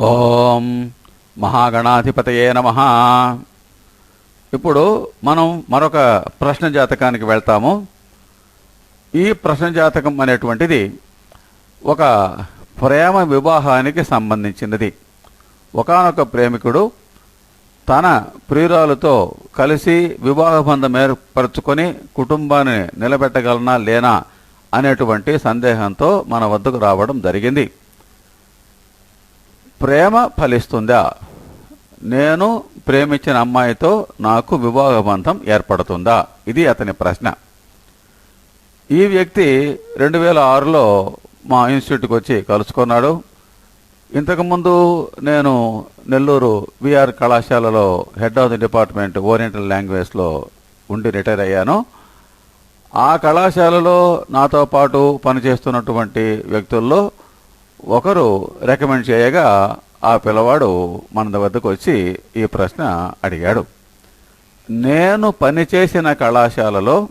ఓం మహాగణాధిపతయే నమ. ఇప్పుడు మనం మరొక ప్రశ్న జాతకానికి వెళ్తాము. ఈ ప్రశ్న జాతకం అనేటువంటిది ఒక ప్రేమ వివాహానికి సంబంధించినది. ఒకానొక ప్రేమికుడు తన ప్రియురాలతో కలిసి వివాహ బంధం ఏర్పరచుకొని కుటుంబాన్ని నిలబెట్టగలనా లేనా అనేటువంటి సందేహంతో మన వద్దకు రావడం జరిగింది. ప్రేమ ఫలిస్తుందా? నేను ప్రేమించిన అమ్మాయితో నాకు వివాహబంధం ఏర్పడుతుందా? ఇది అతని ప్రశ్న. ఈ వ్యక్తి రెండు వేల ఆరులో మా ఇన్స్టిట్యూట్కి వచ్చి కలుసుకున్నాడు. ఇంతకుముందు నేను నెల్లూరు విఆర్ కళాశాలలో head of the department oriental లాంగ్వేజ్లో ఉండి రిటైర్ అయ్యాను. ఆ కళాశాలలో నాతో పాటు పనిచేస్తున్నటువంటి వ్యక్తుల్లో ఒకరు రికమెండ్ చేయగా ఆ పిల్లవాడు మన వద్దకు వచ్చి ఈ ప్రశ్న అడిగాడు. నేను పనిచేసిన కళాశాలలో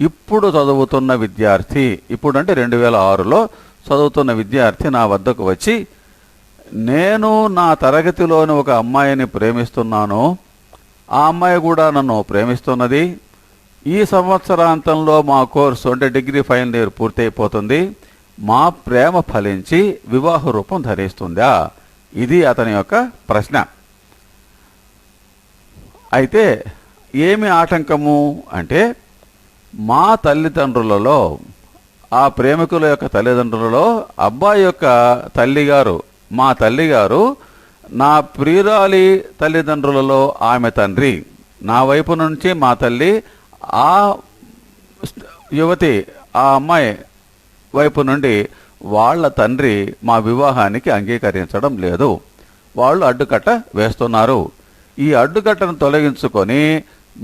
ఇప్పుడు చదువుతున్న విద్యార్థి ఇప్పుడు అంటే రెండు వేల ఆరులో చదువుతున్న విద్యార్థి నా వద్దకు వచ్చి నేను నా తరగతిలోని ఒక అమ్మాయిని ప్రేమిస్తున్నాను. ఆ అమ్మాయి కూడా నన్ను ప్రేమిస్తున్నది. ఈ సంవత్సరాంతంలో మా కోర్సు అంటే డిగ్రీ ఫైనల్ ఇయర్ పూర్తయిపోతుంది. మా ప్రేమ ఫలించి వివాహ రూపం ధరిస్తుందా? ఇది అతని యొక్క ప్రశ్న. అయితే ఏమి ఆటంకము? అంటే మా తల్లిదండ్రులలో ఆ ప్రేమికుల యొక్క తల్లిదండ్రులలో అబ్బాయి యొక్క తల్లిగారు మా తల్లిగారు నా ప్రియురాలి తల్లిదండ్రులలో ఆమె తండ్రి నా వైపు నుంచి మా తల్లి ఆ యువతి ఆ అమ్మాయి వైపు నుండి వాళ్ళ తండ్రి మా వివాహానికి అంగీకరించడం లేదు. వాళ్ళు అడ్డుకట్ట వేస్తున్నారు. ఈ అడ్డుకట్టను తొలగించుకొని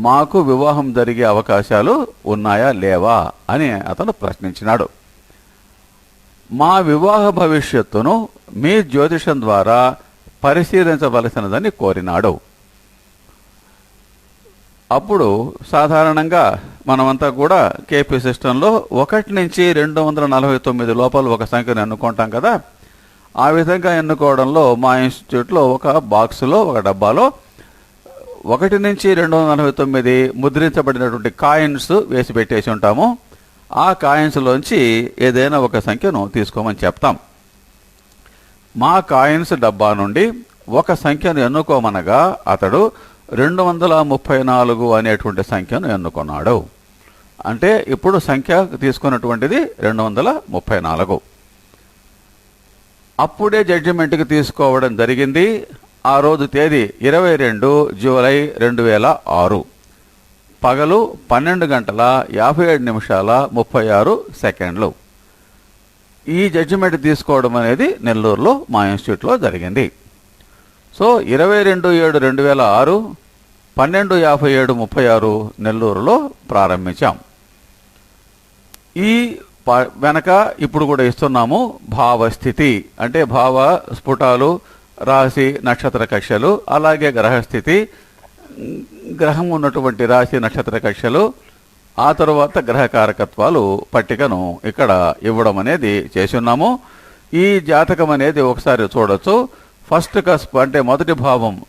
మాకు వివాహం జరిగే అవకాశాలు ఉన్నాయా లేవా అని అతను ప్రశ్నించినాడు. మా వివాహ భవిష్యత్తును మీ జ్యోతిషం ద్వారా పరిశీలించవలసినదని కోరినాడు. అప్పుడు సాధారణంగా మనమంతా కూడా కేపీ సిస్టంలో ఒకటి నుంచి రెండు వందల నలభై తొమ్మిది లోపల ఒక సంఖ్యను ఎన్నుకుంటాం కదా. ఆ విధంగా ఎన్నుకోవడంలో మా ఇన్స్టిట్యూట్లో ఒక బాక్సులో ఒక డబ్బాలో ఒకటి నుంచి రెండు వందల నలభై తొమ్మిది ముద్రించబడినటువంటి కాయిన్స్ వేసి పెట్టేసి ఉంటాము. ఆ కాయిన్స్లోంచి ఏదైనా ఒక సంఖ్యను తీసుకోమని చెప్తాం. మా కాయిన్స్ డబ్బా నుండి ఒక సంఖ్యను ఎన్నుకోమనగా అతడు రెండు వందల ముప్పై నాలుగు అనేటువంటి సంఖ్యను ఎన్నుకున్నాడు. అంటే ఇప్పుడు సంఖ్య తీసుకున్నటువంటిది రెండు వందల ముప్పై నాలుగు. అప్పుడే జడ్జిమెంట్కి తీసుకోవడం జరిగింది. ఆ రోజు తేదీ ఇరవై రెండు జూలై రెండు వేల ఆరు. పగలు పన్నెండు గంటల యాభై ఏడు నిమిషాల ముప్పై ఆరు సెకండ్లు. ఈ జడ్జిమెంట్ తీసుకోవడం అనేది నెల్లూరులో మా ఇన్స్టిట్యూట్లో జరిగింది. సో ఇరవై రెండు ఏడు రెండు వేల ఆరు పన్నెండు యాభై ఏడు ముప్పై ఆరు నెల్లూరులో ప్రారంభించాం. ఈ ప- వెనక ఇప్పుడు కూడా ఇస్తున్నాము భావస్థితి అంటే భావ స్ఫుటాలు రాశి నక్షత్ర కక్షలు అలాగే గ్రహస్థితి గ్రహం ఉన్నటువంటి రాశి నక్షత్ర కక్షలు ఆ తరువాత గ్రహ కారకత్వాలు పట్టికను ఇక్కడ ఇవ్వడం అనేది చేసి ఉన్నాము. ఈ జాతకం అనేది ఒకసారి చూడొచ్చు. ఫస్ట్ కస్ప్ అంటే మొదటి భావం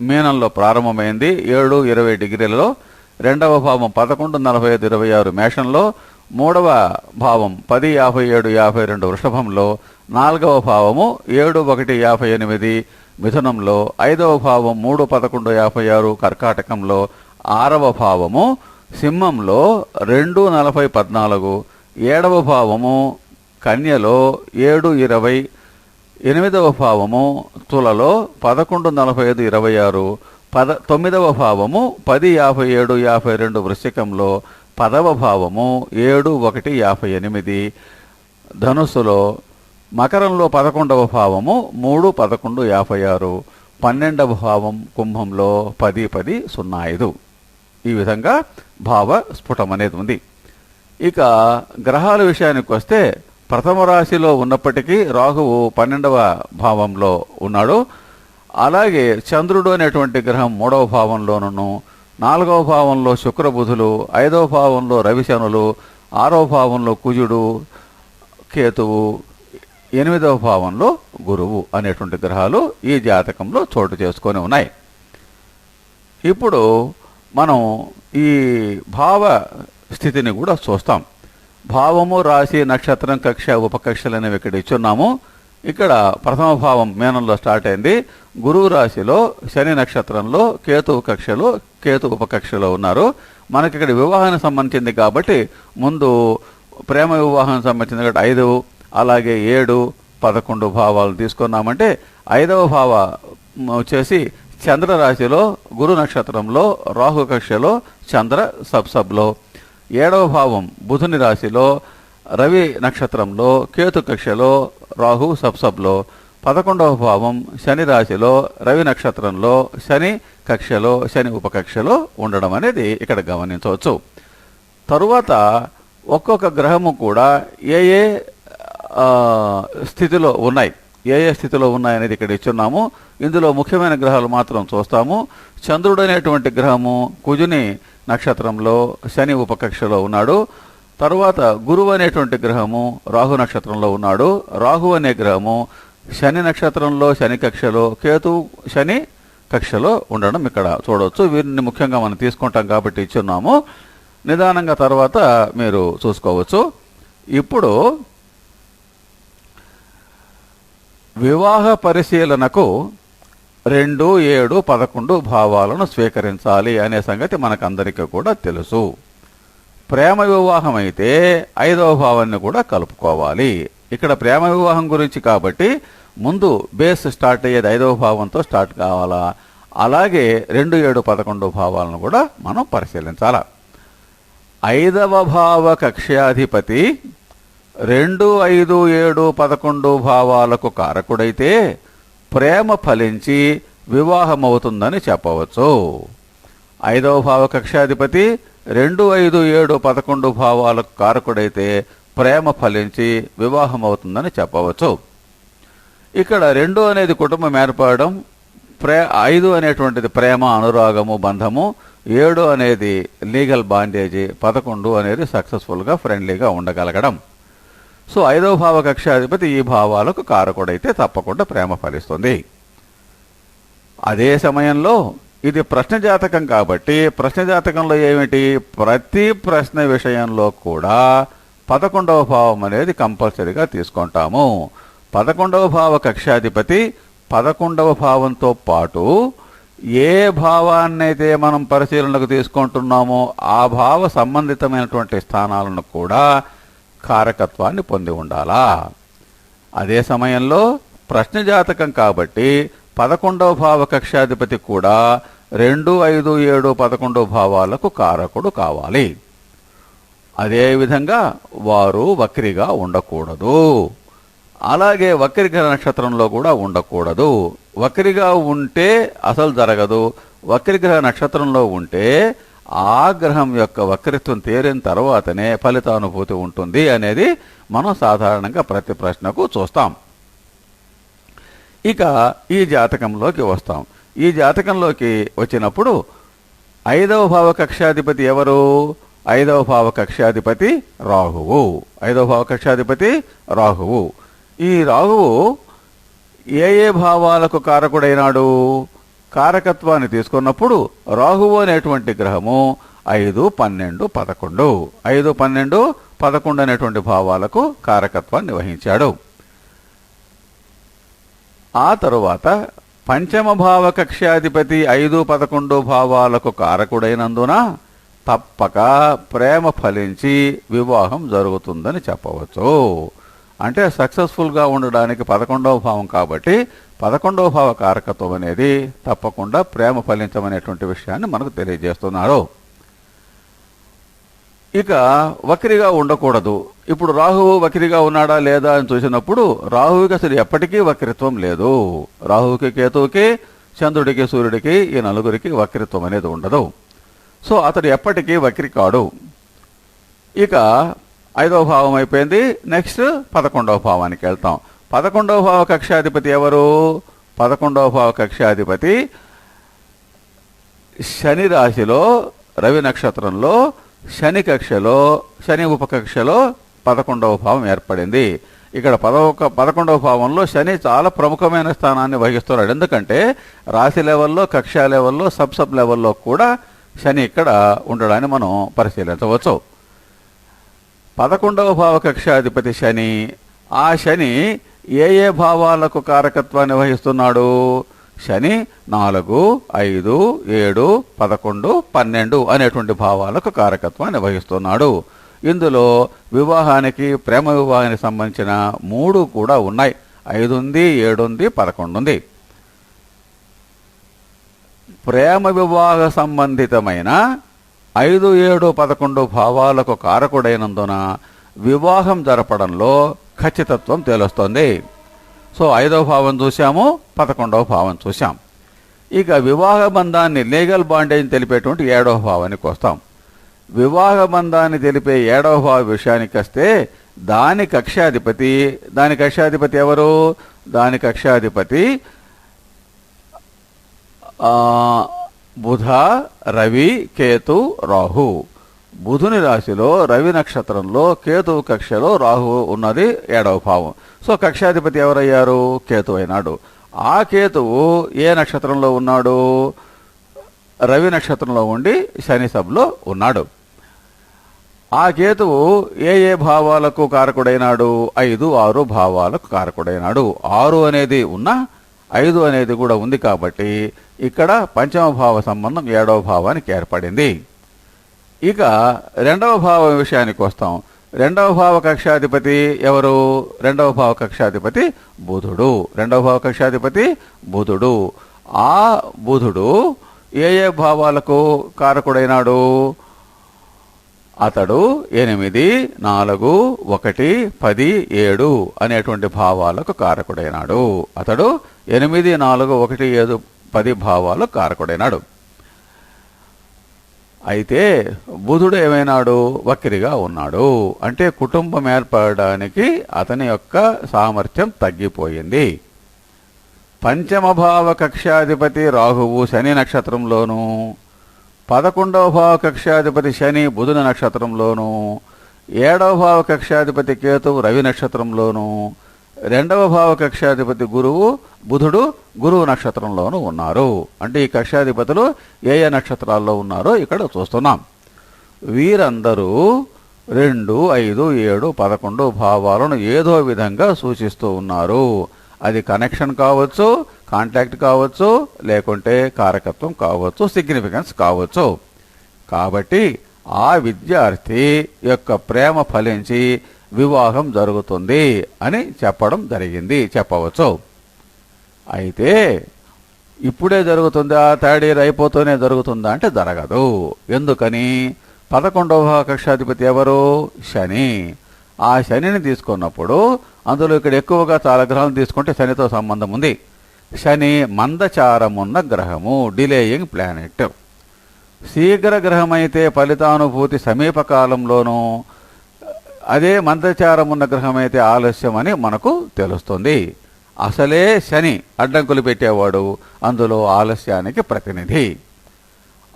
మీనంలో ప్రారంభమైంది ఏడు ఇరవై డిగ్రీలలో. రెండవ భావం పదకొండు నలభై ఐదు ఇరవై ఆరు మేషంలో. మూడవ భావం పది యాభై ఏడు యాభై రెండు వృషభంలో. నాలుగవ భావము ఏడు ఒకటి యాభై ఎనిమిది మిథునంలో. ఐదవ భావం మూడు పదకొండు యాభై ఆరు కర్కాటకంలో. ఆరవ భావము సింహంలో రెండు నలభై పద్నాలుగు. ఏడవ భావము కన్యలో ఏడు ఇరవై ఎనిమిదవ భావము తులలో పదకొండు నలభై ఐదు ఇరవై ఆరు పద తొమ్మిదవ భావము పది యాభై ఏడు యాభై రెండు వృశ్చికంలో పదవ భావము ఏడు ఒకటి యాభై ఎనిమిది. ధనుస్సులో మకరంలో పదకొండవ భావము మూడు పదకొండు యాభై ఆరు. పన్నెండవ భావం కుంభంలో పది పది సున్నా ఐదు. ఈ విధంగా భావ స్ఫుటం అనేది ఉంది. ఇక గ్రహాల విషయానికి వస్తే ప్రథమ రాశిలో ఉన్నప్పటికీ రాహువు పన్నెండవ భావంలో ఉన్నాడు. అలాగే చంద్రుడు అనేటువంటి గ్రహం మూడవ భావంలోనూ నాలుగవ భావంలో శుక్రబుధులు ఐదవ భావంలో రవిశనులు ఆరవ భావంలో కుజుడు కేతువు ఎనిమిదవ భావంలో గురువు అనేటువంటి గ్రహాలు ఈ జాతకంలో చోటు చేసుకొని ఉన్నాయి. ఇప్పుడు మనం ఈ భావ స్థితిని కూడా చూస్తాం. భావము రాశి నక్షత్రం కక్ష ఉపకక్షలు అనేవి ఇక్కడ ఇచ్చున్నాము. ఇక్కడ ప్రథమ భావం మేనంలో స్టార్ట్ అయింది. గురువు రాశిలో శని నక్షత్రంలో కేతు కక్షలో కేతు ఉపకక్షలో ఉన్నారు. మనకి ఇక్కడ వివాహానికి సంబంధించింది కాబట్టి ముందు ప్రేమ వివాహానికి సంబంధించింది కాబట్టి ఐదు అలాగే ఏడు పదకొండు భావాలు తీసుకున్నామంటే ఐదవ భావ వచ్చేసి చంద్ర రాశిలో గురు నక్షత్రంలో రాహు కక్షలో చంద్ర సబ్సబ్లో ఏడవ భావం బుధుని రాశిలో రవి నక్షత్రంలో కేతు కక్షలో రాహు సబ్సబ్లో పదకొండవ భావం శని రాశిలో రవి నక్షత్రంలో శని కక్షలో శని ఉపకక్షలో ఉండడం అనేది ఇక్కడ గమనించవచ్చు. తరువాత ఒక్కొక్క గ్రహము కూడా ఏ ఏ స్థితిలో ఉన్నాయి. ఏ ఏ స్థితిలో ఉన్నాయనేది ఇక్కడ ఇచ్చున్నాము. ఇందులో ముఖ్యమైన గ్రహాలు మాత్రం చూస్తాము. చంద్రుడు అనేటువంటి గ్రహము కుజుని నక్షత్రంలో శని ఉపకక్షలో ఉన్నాడు. తరువాత గురువు అనేటువంటి గ్రహము రాహు నక్షత్రంలో ఉన్నాడు. రాహు అనే గ్రహము శని నక్షత్రంలో శని కక్షలో కేతు శని కక్షలో ఉండడం ఇక్కడ చూడవచ్చు. వీరిని ముఖ్యంగా మనం తీసుకుంటాం కాబట్టి ఇచ్చున్నాము. నిదానంగా తర్వాత మీరు చూసుకోవచ్చు. ఇప్పుడు వివాహ పరిశీలనకు రెండు ఏడు పదకొండు భావాలను స్వీకరించాలి అనే సంగతి మనకందరికీ కూడా తెలుసు. ప్రేమ వివాహం అయితే ఐదవ భావాన్ని కూడా కలుపుకోవాలి. ఇక్కడ ప్రేమ వివాహం గురించి కాబట్టి ముందు బేస్ స్టార్ట్ అయ్యేది ఐదవ భావంతో స్టార్ట్ కావాలా? అలాగే రెండు ఏడు పదకొండు భావాలను కూడా మనం పరిశీలించాలా? ఐదవ భావ కక్ష్యాధిపతి రెండు ఐదు ఏడు పదకొండు భావాలకు కారకుడైతే ప్రేమ ఫలించి వివాహమవుతుందని చెప్పవచ్చు. ఐదవ భావ కక్షాధిపతి రెండు ఐదు ఏడు పదకొండు భావాలకు కారకుడైతే ప్రేమ ఫలించి వివాహమవుతుందని చెప్పవచ్చు. ఇక్కడ రెండు అనేది కుటుంబం ఏర్పడడం ప్రే ఐదు అనేటువంటిది ప్రేమ అనురాగము బంధము ఏడు అనేది లీగల్ బాండేజీ పదకొండు అనేది సక్సెస్ఫుల్గా ఫ్రెండ్లీగా ఉండగలగడం. సో ఐదవ భావ కక్షాధిపతి ఈ భావాలకు కారకుడైతే తప్పకుండా ప్రేమ ఫలిస్తుంది. అదే సమయంలో ఇది ప్రశ్న జాతకం కాబట్టి ప్రశ్న జాతకంలో ఏమిటి? ప్రతి ప్రశ్న విషయంలో కూడా పదకొండవ భావం అనేది కంపల్సరీగా తీసుకుంటాము. పదకొండవ భావ కక్షాధిపతి పదకొండవ భావంతో పాటు ఏ భావాన్నైతే మనం పరిశీలనకు తీసుకుంటున్నామో ఆ భావ సంబంధితమైనటువంటి స్థానాలను కూడా కారకత్వాన్ని పొంది ఉండాలా? అదే సమయంలో ప్రశ్న జాతకం కాబట్టి పదకొండవ భావ కక్షాధిపతి కూడా రెండు ఐదు ఏడు పదకొండు భావాలకు కారకుడు కావాలి. అదేవిధంగా వారు వక్రిగా ఉండకూడదు. అలాగే వక్రిగ్రహ నక్షత్రంలో కూడా ఉండకూడదు. వక్రిగా ఉంటే అసలు జరగదు. వక్రిగ్రహ నక్షత్రంలో ఉంటే ఆ గ్రహం యొక్క వక్రత్వం తేరిన తర్వాతనే ఫలితానుభూతి ఉంటుంది అనేది మనం సాధారణంగా ప్రతి ప్రశ్నకు చూస్తాం. ఇక ఈ జాతకంలోకి వస్తాం. ఈ జాతకంలోకి వచ్చినప్పుడు ఐదవ భావ కక్షాధిపతి ఎవరు? ఐదవ భావ కక్షాధిపతి రాహువు. ఐదవ భావ కక్షాధిపతి రాహువు. ఈ రాహువు ఏ ఏ భావాలకు కారకుడైనాడు? కారకత్వాన్ని తీసుకున్నప్పుడు రాహువు అనేటువంటి గ్రహము ఐదు పన్నెండు పదకొండు. ఐదు పన్నెండు పదకొండు అనేటువంటి భావాలకు కారకత్వాన్ని వహించాడు ఆ తరువాత పంచమ భావ కక్ష్యాధిపతి ఐదు పదకొండు భావాలకు కారకుడైనందున తప్పక ప్రేమ ఫలించి వివాహం జరుగుతుందని చెప్పవచ్చు. అంటే సక్సెస్ఫుల్గా ఉండడానికి పదకొండవ భావం కాబట్టి పదకొండవ భావ కారకత్వం అనేది తప్పకుండా ప్రేమ ఫలించమనేటువంటి విషయాన్ని మనకు తెలియజేస్తున్నారు ఇక వక్రిగా ఉండకూడదు. ఇప్పుడు రాహువు వక్రిగా ఉన్నాడా లేదా అని చూసినప్పుడు రాహువుకి అసలు ఎప్పటికీ వక్రిత్వం లేదు. రాహువుకి కేతువుకి చంద్రుడికి సూర్యుడికి ఈ నలుగురికి వక్రిత్వం అనేది ఉండదు. సో అతడు ఎప్పటికీ వక్రి కాడు. ఇక ఐదవ భావం అయిపోయింది. నెక్స్ట్ పదకొండవ భావానికి వెళ్తాం. పదకొండవ భావ కక్షాధిపతి ఎవరు? పదకొండవ భావ కక్షాధిపతి శని రాశిలో రవి నక్షత్రంలో శని కక్షలో శని ఉపకక్షలో పదకొండవ భావం ఏర్పడింది. ఇక్కడ పదవ పదకొండవ భావంలో శని చాలా ప్రముఖమైన స్థానాన్ని వహిస్తున్నాడు. ఎందుకంటే రాశి లెవెల్లో కక్షా లెవెల్లో సబ్ సబ్ లెవెల్లో కూడా శని ఇక్కడ ఉండడాన్ని మనం పరిశీలించవచ్చు. పదకొండవ భావ కక్షాధిపతి శని ఆ శని ఏ ఏ భావాలకు కారకత్వాన్ని వహిస్తున్నాడు? శని నాలుగు ఐదు ఏడు పదకొండు పన్నెండు అనేటువంటి భావాలకు కారకత్వాన్ని వహిస్తున్నాడు. ఇందులో వివాహానికి ప్రేమ వివాహానికి సంబంధించిన మూడు కూడా ఉన్నాయి. ఐదు ఉంది ఏడు ఉంది పదకొండు ఉంది ప్రేమ వివాహ సంబంధితమైన ఐదు ఏడు పదకొండు భావాలకు కారకుడైనందున వివాహం జరపడంలో ఖచ్చితత్వం తెలుస్తోంది. సో ఐదవ భావం చూసాము పదకొండవ భావం చూసాం ఇక వివాహ బంధాన్ని లీగల్ బాండేజ్ తెలిపేటువంటి ఏడవ భావానికి వస్తాం. వివాహ బంధాన్ని తెలిపే ఏడవ భావ విషయానికి వస్తే దాని కక్షాధిపతి దాని కక్షాధిపతి ఎవరు? దాని కక్షాధిపతి బుధ రవి కేతు రాహు. బుధుని రాశిలో రవి నక్షత్రంలో కేతు కక్షలో రాహు ఉన్నది ఏడవ భావం. సో కక్షాధిపతి ఎవరయ్యారు? కేతు అయినాడు. ఆ కేతువు ఏ నక్షత్రంలో ఉన్నాడు? రవి నక్షత్రంలో ఉండి శని సభలో ఉన్నాడు. ఆ కేతువు ఏ ఏ భావాలకు కారకుడైనాడు? ఐదు ఆరు భావాలకు కారకుడైనాడు. ఆరు అనేది ఉన్నా ఐదు అనేది కూడా ఉంది కాబట్టి ఇక్కడ పంచమ భావ సంబంధం ఏడవ భావానికి ఏర్పడింది. ఇక రెండవ భావ విషయానికి వస్తాం. రెండవ భావ కక్షాధిపతి ఎవరు? రెండవ భావ కక్షాధిపతి బుధుడు. రెండవ భావ కక్షాధిపతి బుధుడు. ఆ బుధుడు ఏ ఏ భావాలకు కారకుడైనాడు? అతడు ఎనిమిది నాలుగు ఒకటి పది ఏడు అనేటువంటి భావాలకు కారకుడైనాడు. అతడు ఎనిమిది నాలుగు ఒకటి ఏడు పది భావాలకు కారకుడైనాడు. అయితే బుధుడు ఏమైనాడు? వక్రిగా ఉన్నాడు. అంటే కుటుంబం ఏర్పడడానికి అతని యొక్క సామర్థ్యం తగ్గిపోయింది. పంచమభావ కక్షాధిపతి రాహువు శని నక్షత్రంలోను పదకొండవ భావ కక్షాధిపతి శని బుధుని నక్షత్రంలోను ఏడవ భావ కక్షాధిపతి కేతువు రవి నక్షత్రంలోనూ రెండవ భావ కక్షాధిపతి గురువు బుధుడు గురువు నక్షత్రంలోనూ ఉన్నారు. అంటే ఈ కక్షాధిపతులు ఏ ఏ నక్షత్రాల్లో ఉన్నారో ఇక్కడ చూస్తున్నాం. వీరందరూ రెండు ఐదు ఏడు పదకొండు భావాలను ఏదో విధంగా సూచిస్తూ ఉన్నారు. అది కనెక్షన్ కావచ్చు కాంటాక్ట్ కావచ్చు లేకుంటే కారకత్వం కావచ్చు సిగ్నిఫికెన్స్ కావచ్చు. కాబట్టి ఆ విద్యార్థి యొక్క ప్రేమ ఫలించి వివాహం జరుగుతుంది అని చెప్పడం జరిగింది. చెప్పవచ్చు. అయితే ఇప్పుడే జరుగుతుందా థర్డ్ ఇయర్ అయిపోతూనే జరుగుతుందా అంటే జరగదు. ఎందుకని? పదకొండవ కక్షాధిపతి ఎవరు? శని. ఆ శనిని తీసుకున్నప్పుడు అందులో ఇక్కడ ఎక్కువగా చాలా గ్రహాలు తీసుకుంటే శనితో సంబంధం ఉంది. శని మందచారమున్న గ్రహము డిలేయింగ్ ప్లానెట్. శీఘ్ర గ్రహమైతే ఫలితానుభూతి సమీపకాలంలోనూ అదే మందచారం ఉన్న గ్రహం అయితే ఆలస్యం అని మనకు తెలుస్తుంది. అసలే శని అడ్డంకులు పెట్టేవాడు. అందులో ఆలస్యానికి ప్రతినిధి.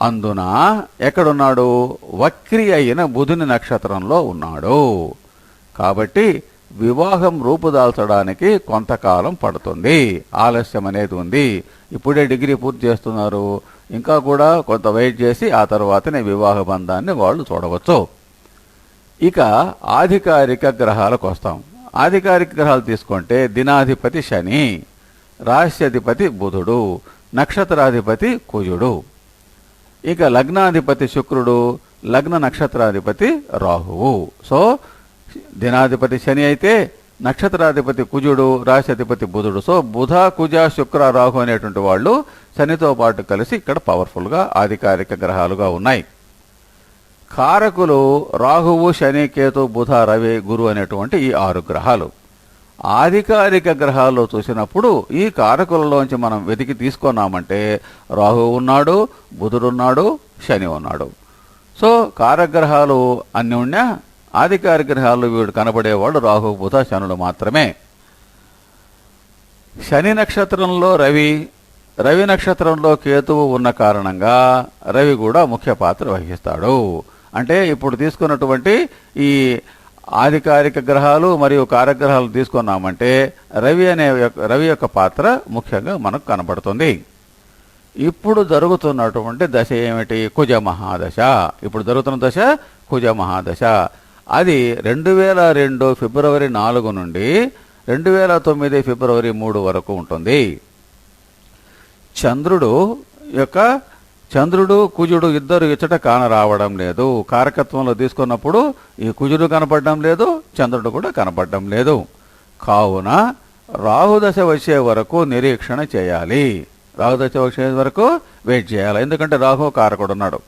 అందున ఎక్కడున్నాడు? వక్రి అయిన బుధుని నక్షత్రంలో ఉన్నాడు. కాబట్టి వివాహం రూపుదాల్చడానికి కొంతకాలం పడుతుంది. ఆలస్యం అనేది ఉంది. ఇప్పుడే డిగ్రీ పూర్తి చేస్తున్నారు. ఇంకా కూడా కొంత వెయిట్ చేసి ఆ తర్వాతనే వివాహ బంధాన్ని వాళ్ళు చూడవచ్చు. ఇక ఆధికారిక గ్రహాలకు వస్తాం. ఆధికారిక గ్రహాలు తీసుకుంటే దినాధిపతి శని రాశ్యాధిపతి బుధుడు నక్షత్రాధిపతి కుజుడు. ఇక లగ్నాధిపతి శుక్రుడు లగ్న నక్షత్రాధిపతి రాహువు. సో దినాధిపతి శని అయితే నక్షత్రాధిపతి కుజుడు రాశ్యాధిపతి బుధుడు. సో బుధ కుజ శుక్ర రాహు అనేటువంటి వాళ్ళు శనితో పాటు కలిసి ఇక్కడ పవర్ఫుల్గా ఆధికారిక గ్రహాలుగా ఉన్నాయి. కారకులు రాహువు శని కేతు బుధ రవి గురు అనేటువంటి ఈ ఆరు గ్రహాలు. ఆధికారిక గ్రహాల్లో చూసినప్పుడు ఈ కారకులలోంచి మనం వెతికి తీసుకున్నామంటే రాహు ఉన్నాడు బుధుడున్నాడు శని ఉన్నాడు. సో కారగ్రహాలు అన్ని ఉన్నా ఆధికారిక గ్రహాలు వీడు కనబడేవాడు రాహు బుధ శనుడు మాత్రమే. శని నక్షత్రంలో రవి రవి నక్షత్రంలో కేతువు ఉన్న కారణంగా రవి కూడా ముఖ్య పాత్ర వహిస్తాడు. అంటే ఇప్పుడు తీసుకున్నటువంటి ఈ ఆధికారిక గ్రహాలు మరియు కారగ్రహాలు తీసుకున్నామంటే రవి అనే యొక్క- రవి యొక్క పాత్ర ముఖ్యంగా మనకు కనబడుతుంది. ఇప్పుడు జరుగుతున్నటువంటి దశ ఏమిటి? కుజ మహాదశ ఇప్పుడు జరుగుతున్న దశ కుజ మహాదశ అది రెండు వేల రెండు ఫిబ్రవరి నాలుగు నుండి రెండు వేల తొమ్మిది ఫిబ్రవరి మూడు వరకు ఉంటుంది. చంద్రుడు యొక్క చంద్రుడు కుజుడు ఇద్దరు ఇచ్చట కానరావడం లేదు. కారకత్వంలో తీసుకున్నప్పుడు ఈ కుజుడు కనపడడం లేదు చంద్రుడు కూడా కనపడడం లేదు. కావున రాహుదశ వచ్చే వరకు నిరీక్షణ చేయాలి. రాహుదశ వచ్చే వరకు వెయిట్ చేయాలి. ఎందుకంటే రాహు కారకుడు ఉన్నాడు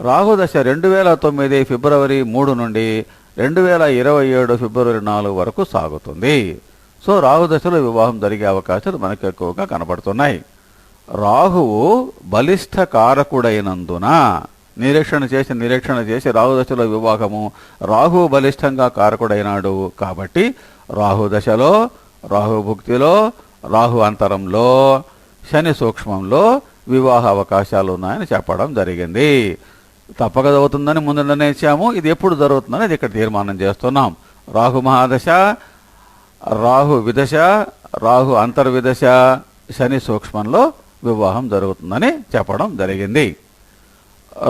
రాహుదశ రెండు వేల తొమ్మిది ఫిబ్రవరి మూడు నుండి రెండు వేల ఇరవై ఏడు ఫిబ్రవరి నాలుగు వరకు సాగుతుంది. సో రాహుదశలో వివాహం జరిగే అవకాశాలు మనకు ఎక్కువగా కనబడుతున్నాయి. రాహువు బలిష్ట కారకుడైనందున నిరీక్షణ చేసి నిరీక్షణ చేసి రాహుదశలో వివాహము. రాహు బలిష్టంగా కారకుడైనాడు కాబట్టి రాహుదశలో రాహు భుక్తిలో రాహు అంతరంలో శని సూక్ష్మంలో వివాహ అవకాశాలు ఉన్నాయని చెప్పడం జరిగింది. తప్పక జరుగుతుందని ముందు నిర్ణయించాము. ఇది ఎప్పుడు జరుగుతుందని ఇది ఇక్కడ తీర్మానం చేస్తున్నాం. రాహు మహాదశ రాహు విదశ రాహు అంతర్విదశ శని సూక్ష్మంలో వివాహం జరుగుతుందని చెప్పడం జరిగింది.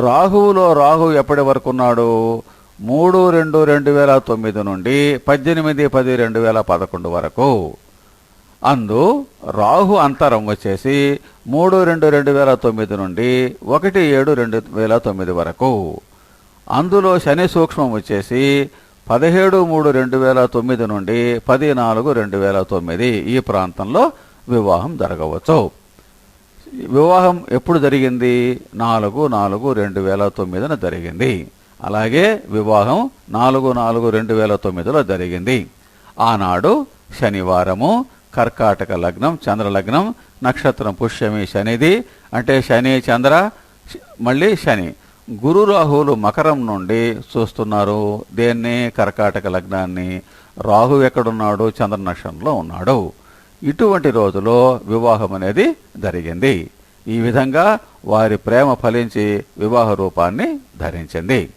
రాహువులో రాహు ఎప్పటి వరకు ఉన్నాడు? మూడు రెండు రెండు వేల తొమ్మిది నుండి పద్దెనిమిది పది రెండు వేల పదకొండు వరకు. అందు రాహు అంతరం వచ్చేసి మూడు రెండు రెండు వేల తొమ్మిది నుండి ఒకటి ఏడు రెండు వేల తొమ్మిది వరకు. అందులో శని సూక్ష్మం వచ్చేసి పదిహేడు మూడు రెండు వేల తొమ్మిది నుండి పది నాలుగు రెండు వేల తొమ్మిది ఈ ప్రాంతంలో వివాహం జరగవచ్చు. వివాహం ఎప్పుడు జరిగింది? నాలుగు నాలుగు రెండు వేల తొమ్మిదిన జరిగింది. అలాగే వివాహం నాలుగు నాలుగు రెండు వేల తొమ్మిదిలో జరిగింది. ఆనాడు శనివారము కర్కాటక లగ్నం చంద్ర లగ్నం నక్షత్రం పుష్యమి శనిది అంటే శని చంద్ర మళ్ళీ శని. గురు రాహువులు మకరం నుండి చూస్తున్నారు. దేన్ని? కర్కాటక లగ్నాన్ని. రాహు ఎక్కడున్నాడు? చంద్ర నక్షత్రంలో ఉన్నాడు. ఇటువంటి రోజులో వివాహం అనేది జరిగింది. ఈ విధంగా వారి ప్రేమ ఫలించి వివాహ రూపాన్ని ధరించింది.